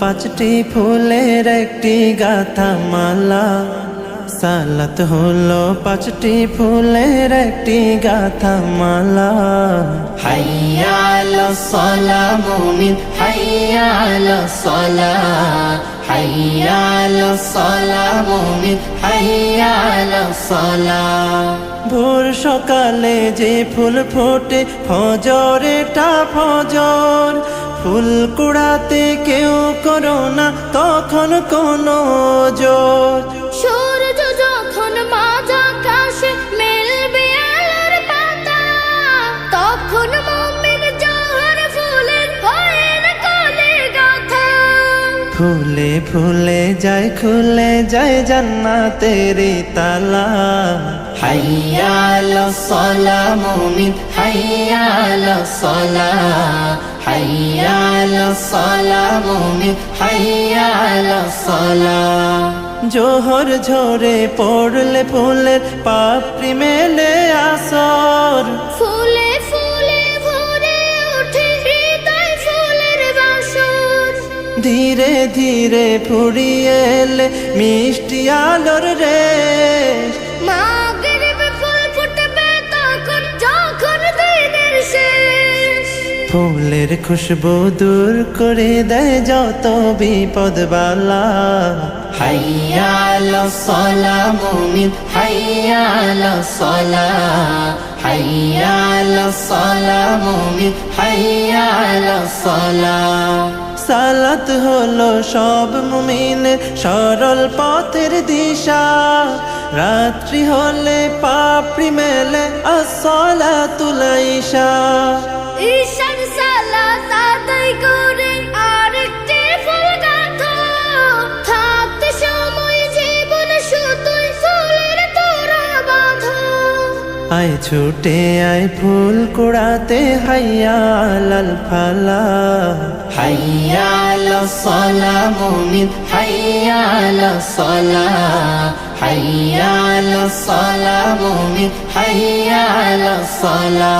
পাঁচটি ফুলের একটি গাথা মালা। সালাত হলো পাঁচটি ফুলের একটি গাথা মালা। হাইয়া আলা সলা মুমিন হাইয়া আলা সলা। হাইয়া আলা সলা মুমিন হাইয়া আলা সলা। ভোর সকালে যে ফুল ফোটে ফজরেটা ফজর। ফুল কুড়াতে কেউ করো না তখন কোনো জোর। ফুলে ফুলে যায় খুলে যায় জান্নাতের তালা। হাইয়া আলা সলা মুমিন হাইয়া আলা সলা হাইয়া আলা সলা মুমিন হাইয়া আলা সলা জোহর ঝরে পড়লে ফুলের পাপড়ি মেলে আসর। ধীরে ধীরে ফুরিয়ে এলে মিষ্টি আলোর শেষ। ফুলের খুশবু দূর করে দেয় যত বিপদ বালা। হাইয়া আলা সলা মুমিন হাইয়া আলা সলা হাইয়া সলা সলা। সালাত হলো সব মুমিন সরল পথের দিশা। রাত্রি হলে পাপড়ি মেলে আসলা তুলাইশা ঈশান সালাত আদায় আয় ছুটে আয় ফুল কুড়াতে, হাইয়া লাল ফালা। হাইয়া আলা সলা মুমিন, হাইয়া আলা সলা। হাইয়া আলা সলা মুমিন, হাইয়া আলা সলা।